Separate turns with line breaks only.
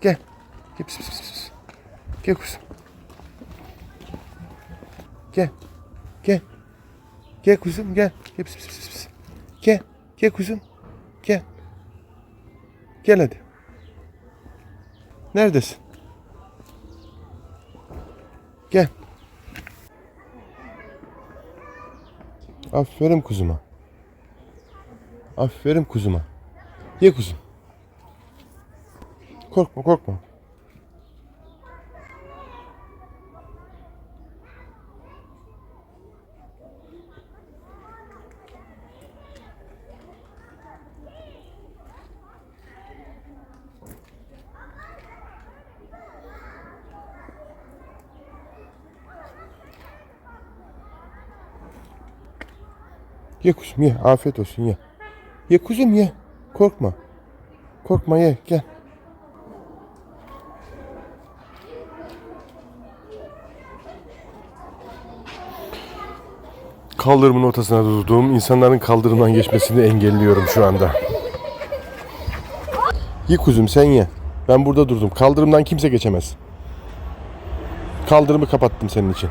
Gel. Gel pis pis pis. Gel kuzum. Gel. Gel. Gel kuzum gel. Gel pis pis pis. Gel. Gel kuzum. Gel. Gel hadi. Neredesin? Gel. Aferin kuzuma. Aferin kuzuma. Ye kuzum. Korkma korkma. Ye kuzum ye. Afiyet olsun ye. Ye kuzum ye. Korkma. Korkma ye. Gel. Kaldırımın ortasına durduğum insanların kaldırımdan geçmesini engelliyorum şu anda. Ye kuzum sen ye. Ben burada durdum. Kaldırımdan kimse geçemez. Kaldırımı kapattım senin için.